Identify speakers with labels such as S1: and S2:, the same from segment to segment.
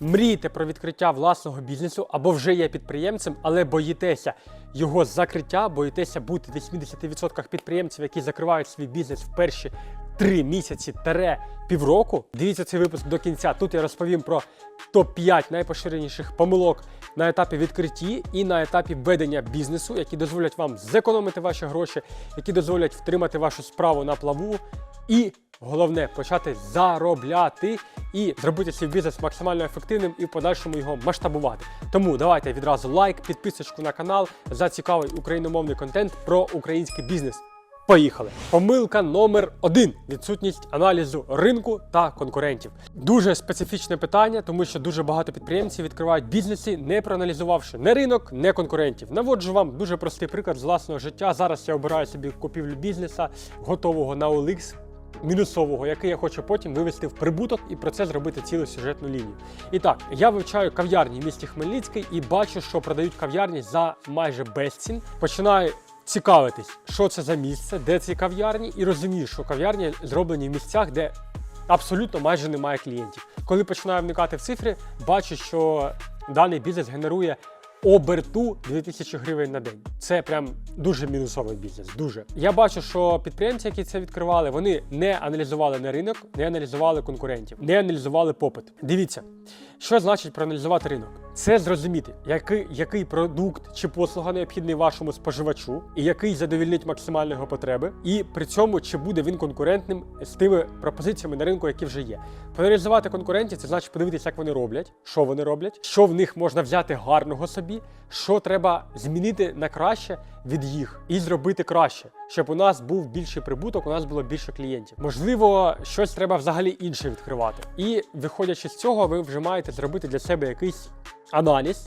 S1: Мрієте про відкриття власного бізнесу або вже є підприємцем, але боїтеся його закриття, боїтеся бути в 80% підприємців, які закривають свій бізнес в перші три місяці тере півроку. Дивіться цей випуск до кінця. Тут я розповім про топ-5 найпоширеніших помилок на етапі відкритті і на етапі ведення бізнесу, які дозволять вам зекономити ваші гроші, які дозволять втримати вашу справу на плаву і головне почати заробляти і зробити свій бізнес максимально ефективним і в подальшому його масштабувати. Тому давайте відразу лайк, підписочку на канал за цікавий україномовний контент про український бізнес. Поїхали. Помилка номер один: відсутність аналізу ринку та конкурентів. Дуже специфічне питання, тому що дуже багато підприємців відкривають бізнеси, не проаналізувавши не ринок, не конкурентів. Наводжу вам дуже простий приклад з власного життя. Зараз я обираю собі купівлю бізнеса, готового на OLX, мінусового, який я хочу потім вивести в прибуток і про це зробити цілу сюжетну лінію. І так, я вивчаю кав'ярні в місті Хмельницький і бачу, що продають кав'ярні за майже безцін. Починаю цікавитись, що це за місце, де ці кав'ярні, і розумію, що кав'ярні зроблені в місцях, де абсолютно майже немає клієнтів. Коли починаю вникати в цифри, бачу, що даний бізнес генерує оберту 2000 гривень на день. Це прям дуже мінусовий бізнес. Дуже я бачу, що підприємці, які це відкривали, вони не аналізували на ринок, не аналізували конкурентів, не аналізували попит. Дивіться, що значить проаналізувати ринок. Це зрозуміти, який, який продукт чи послуга необхідний вашому споживачу, і який задовільнить максимально його потреби, і при цьому чи буде він конкурентним з тими пропозиціями на ринку, які вже є. Проаналізувати конкурентів це значить подивитися, як вони роблять, що вони роблять, що в них можна взяти гарного собі, що треба змінити на краще від їх і зробити краще, щоб у нас був більший прибуток, у нас було більше клієнтів. Можливо, щось треба взагалі інше відкривати. І виходячи з цього, ви вже маєте зробити для себе якийсь аналіз,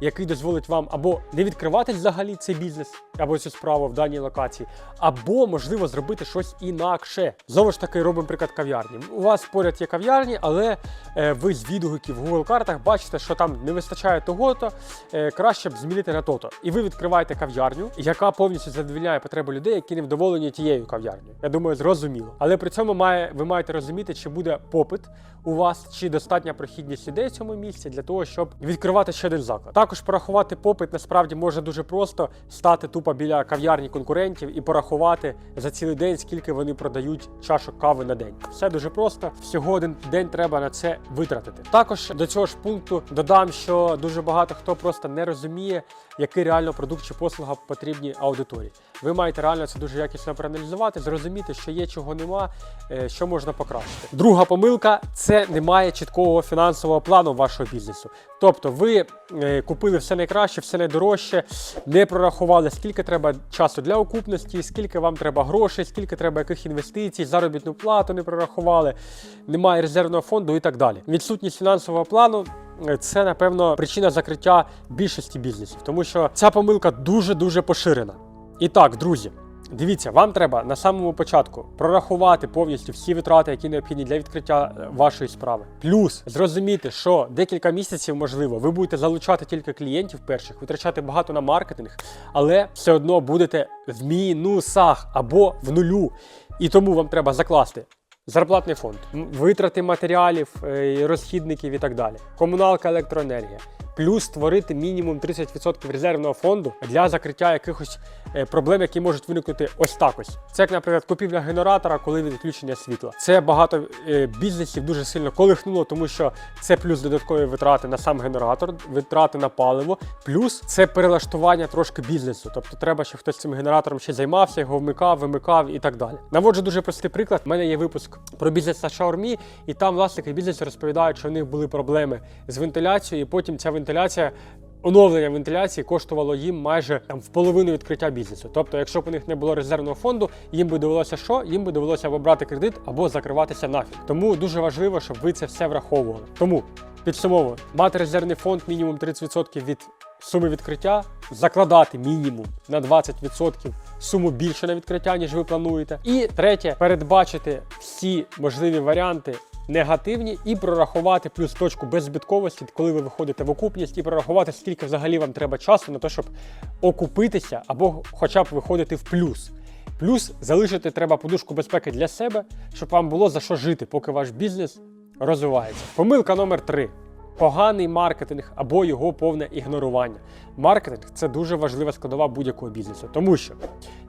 S1: який дозволить вам або не відкривати взагалі цей бізнес або цю справу в даній локації, або можливо зробити щось інакше. Знову ж таки, робимо приклад кав'ярні. У вас поряд є кав'ярні, але е, ви з відгуків в Google картах бачите, що там не вистачає того-то, е, краще б змінити на то-то. І ви відкриваєте кав'ярню, яка повністю задовільняє потреби людей, які не вдоволені тією кав'ярнею. Я думаю, зрозуміло. Але при цьому має ви маєте розуміти, чи буде попит у вас, чи достатня прохідність людей в цьому місці для того, щоб відкривати ще один заклад. Також порахувати попит насправді може дуже просто стати тупо біля кав'ярні конкурентів і порахувати за цілий день, скільки вони продають чашок кави на день. Все дуже просто. Всього один день треба на це витратити. Також до цього ж пункту додам, що дуже багато хто просто не розуміє, який реально продукт чи послуга потрібні аудиторії. Ви маєте реально це дуже якісно проаналізувати, зрозуміти, що є, чого нема, е, що можна покращити. Друга помилка це немає чіткого фінансового плану вашого бізнесу. Тобто, ви е, купили все найкраще, все найдорожче, не прорахували, скільки треба часу для окупності, скільки вам треба грошей, скільки треба яких інвестицій, заробітну плату не прорахували, немає резервного фонду і так далі. Відсутність фінансового плану. Це напевно причина закриття більшості бізнесів, тому що ця помилка дуже дуже поширена. І так, друзі, дивіться, вам треба на самому початку прорахувати повністю всі витрати, які необхідні для відкриття е, вашої справи. Плюс зрозуміти, що декілька місяців, можливо, ви будете залучати тільки клієнтів перших, витрачати багато на маркетинг, але все одно будете в мінусах або в нулю. І тому вам треба закласти. Зарплатний фонд, витрати матеріалів, е, розхідників і так далі, комуналка, електроенергія, плюс створити мінімум 30% резервного фонду для закриття якихось е, проблем, які можуть виникнути ось так ось. Це як, наприклад, купівля генератора, коли відключення світла. Це багато е, бізнесів дуже сильно колихнуло, тому що це плюс додаткові витрати на сам генератор, витрати на паливо, плюс це перелаштування трошки бізнесу. Тобто треба, щоб хтось цим генератором ще займався, його вмикав, вимикав і так далі. Наводжу дуже простий приклад. У мене є випуск про бізнес на шаурмі, і там власники бізнесу розповідають, що в них були проблеми з вентиляцією, і потім ця вентиляція. Оновлення вентиляції коштувало їм майже там в половину відкриття бізнесу. Тобто, якщо б у них не було резервного фонду, їм би довелося що? Їм би довелося або брати кредит, або закриватися нафіг. Тому дуже важливо, щоб ви це все враховували. Тому підсумовую, мати резервний фонд мінімум 30% від суми відкриття, закладати мінімум на 20% суму більше на відкриття, ніж ви плануєте. І третє, передбачити всі можливі варіанти. Негативні і прорахувати плюс точку беззбитковості, коли ви виходите в окупність, і прорахувати, скільки взагалі вам треба часу на те, щоб окупитися або хоча б виходити в плюс. Плюс залишити треба подушку безпеки для себе, щоб вам було за що жити, поки ваш бізнес розвивається. Помилка номер три. поганий маркетинг або його повне ігнорування. Маркетинг це дуже важлива складова будь-якого бізнесу, тому що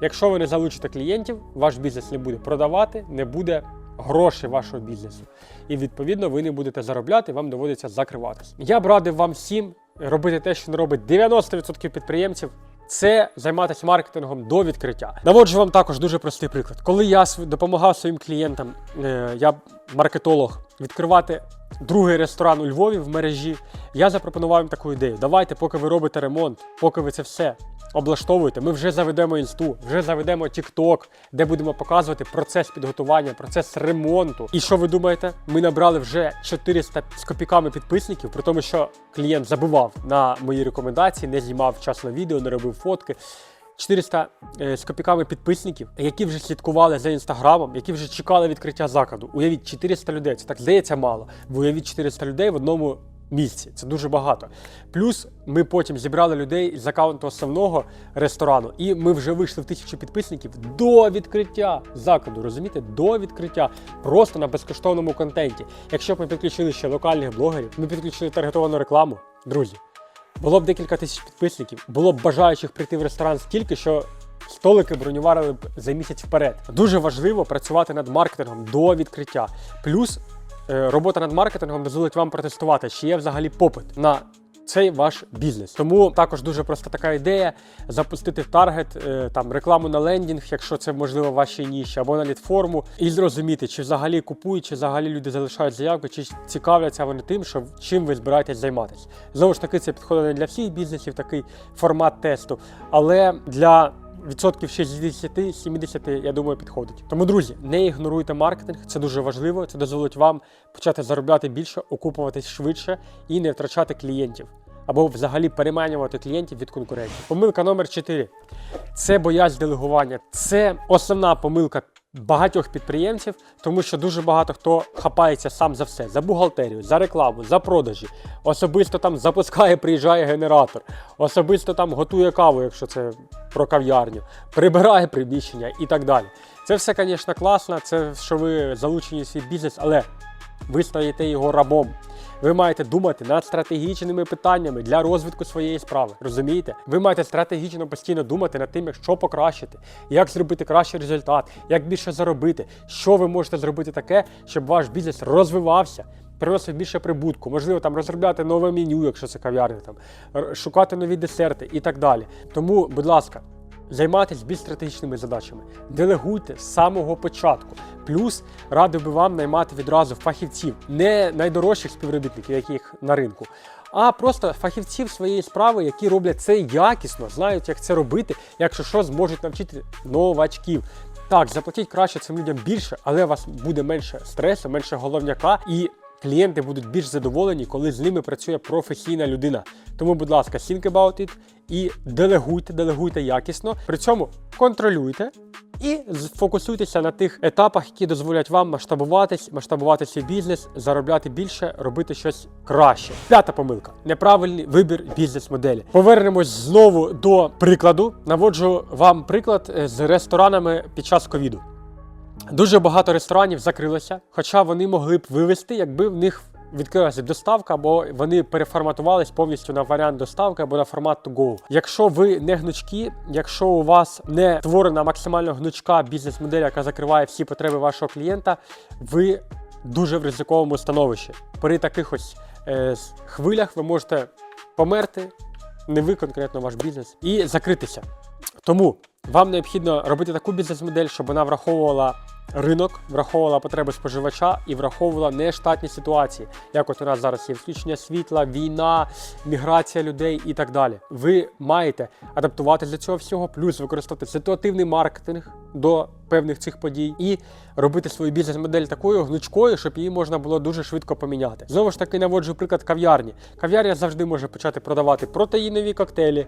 S1: якщо ви не залучите клієнтів, ваш бізнес не буде продавати, не буде грошей вашого бізнесу. І відповідно ви не будете заробляти, вам доводиться закриватися. Я б радив вам всім робити те, що не робить 90% підприємців. Це займатися маркетингом до відкриття. Наводжу вам також дуже простий приклад. Коли я допомагав своїм клієнтам, е, я маркетолог, відкривати другий ресторан у Львові в мережі, я запропонував їм таку ідею. Давайте, поки ви робите ремонт, поки ви це все облаштовуєте, ми вже заведемо інсту, вже заведемо TikTok, де будемо показувати процес підготування, процес ремонту. І що ви думаєте? Ми набрали вже 400 з копійками підписників, при тому, що клієнт забував на мої рекомендації, не знімав вчасно відео, не робив фотки. 400 е, з копійками підписників, які вже слідкували за інстаграмом, які вже чекали відкриття закладу. Уявіть 400 людей. Це так здається мало. Ви уявіть 400 людей в одному місці. Це дуже багато. Плюс ми потім зібрали людей з аккаунту основного ресторану, і ми вже вийшли в тисячу підписників до відкриття закладу. Розумієте, до відкриття просто на безкоштовному контенті. Якщо б ми підключили ще локальних блогерів, ми підключили таргетовану рекламу, друзі. Було б декілька тисяч підписників, було б бажаючих прийти в ресторан стільки, що столики бронювали б за місяць вперед. Дуже важливо працювати над маркетингом до відкриття. Плюс е, робота над маркетингом дозволить вам протестувати, чи є взагалі попит на цей ваш бізнес. Тому також дуже проста така ідея запустити в таргет е, там рекламу на лендінг, якщо це можливо вашій ніші, або на літформу, і зрозуміти, чи взагалі купують, чи взагалі люди залишають заявки, чи цікавляться вони тим, що чим ви збираєтесь займатися. Знову ж таки, це підходить не для всіх бізнесів, такий формат тесту, але для відсотків 60-70, я думаю, підходить. Тому, друзі, не ігноруйте маркетинг, це дуже важливо. Це дозволить вам почати заробляти більше, окупуватись швидше і не втрачати клієнтів. Або взагалі переманювати клієнтів від конкурентів. Помилка номер 4 це боязнь делегування. Це основна помилка багатьох підприємців, тому що дуже багато хто хапається сам за все: за бухгалтерію, за рекламу, за продажі. Особисто там запускає, приїжджає генератор, особисто там готує каву, якщо це про кав'ярню, прибирає приміщення і так далі. Це все, звісно, класно, це що ви залучені в свій бізнес, але ви стаєте його рабом. Ви маєте думати над стратегічними питаннями для розвитку своєї справи. Розумієте? Ви маєте стратегічно постійно думати над тим, що покращити, як зробити кращий результат, як більше заробити, що ви можете зробити таке, щоб ваш бізнес розвивався. Приносив більше прибутку, можливо, там розробляти нове меню, якщо це кав'ярня, там шукати нові десерти і так далі. Тому, будь ласка, займайтесь більш стратегічними задачами, делегуйте з самого початку. Плюс радив би вам наймати відразу фахівців, не найдорожчих співробітників, яких на ринку, а просто фахівців своєї справи, які роблять це якісно, знають, як це робити, якщо що, зможуть навчити новачків. Так, заплатіть краще цим людям більше, але у вас буде менше стресу, менше головняка і. Клієнти будуть більш задоволені, коли з ними працює професійна людина. Тому, будь ласка, think about it і делегуйте, делегуйте якісно. При цьому контролюйте і фокусуйтеся на тих етапах, які дозволять вам масштабуватись, масштабувати свій бізнес, заробляти більше, робити щось краще. П'ята помилка неправильний вибір бізнес-моделі. Повернемось знову до прикладу. Наводжу вам приклад е, з ресторанами під час ковіду. Дуже багато ресторанів закрилося, хоча вони могли б вивести, якби в них відкрилася доставка, або вони переформатувались повністю на варіант доставки або на формат to go. Якщо ви не гнучкі, якщо у вас не створена максимально гнучка бізнес-модель, яка закриває всі потреби вашого клієнта, ви дуже в ризиковому становищі. При таких ось е, хвилях ви можете померти, не ви конкретно ваш бізнес, і закритися. Тому вам необхідно робити таку бізнес-модель, щоб вона враховувала ринок, враховувала потреби споживача і враховувала нештатні ситуації, як от у нас зараз є відключення світла, війна, міграція людей і так далі. Ви маєте адаптуватися до цього всього, плюс використовувати ситуативний маркетинг до певних цих подій і робити свою бізнес-модель такою гнучкою, щоб її можна було дуже швидко поміняти. Знову ж таки, наводжу приклад кав'ярні. Кав'ярня завжди може почати продавати протеїнові коктейлі,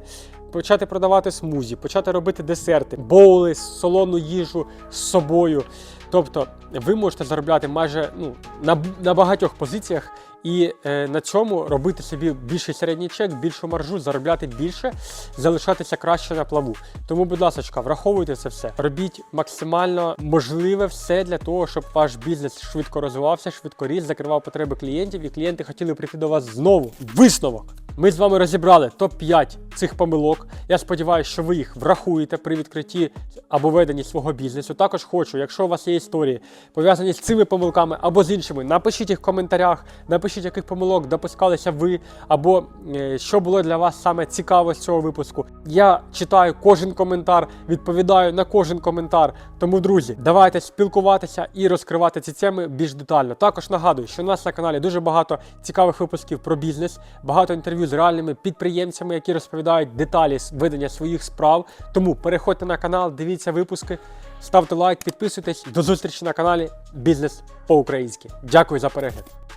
S1: почати продавати смузі, почати робити десерти, боули, солону їжу з собою. Тобто ви можете заробляти майже ну, на, на багатьох позиціях і е, на цьому робити собі більший середній чек, більшу маржу, заробляти більше, залишатися краще на плаву. Тому, будь ласка, враховуйте це все. Робіть максимально можливе все для того, щоб ваш бізнес швидко розвивався, швидко ріс, закривав потреби клієнтів, і клієнти хотіли прийти до вас знову. Висновок. Ми з вами розібрали топ-5 цих помилок. Я сподіваюся, що ви їх врахуєте при відкритті або веденні свого бізнесу. Також хочу, якщо у вас є історії пов'язані з цими помилками або з іншими, напишіть їх в коментарях, напишіть, яких помилок допускалися ви, або е, що було для вас саме цікаво з цього випуску. Я читаю кожен коментар, відповідаю на кожен коментар. Тому, друзі, давайте спілкуватися і розкривати ці теми більш детально. Також нагадую, що у нас на каналі дуже багато цікавих випусків про бізнес, багато інтерв'ю з реальними підприємцями, які розповідають деталі з ведення своїх справ. Тому переходьте на канал, дивіться випуски, ставте лайк, підписуйтесь. До зустрічі на каналі Бізнес по-українськи. Дякую за перегляд.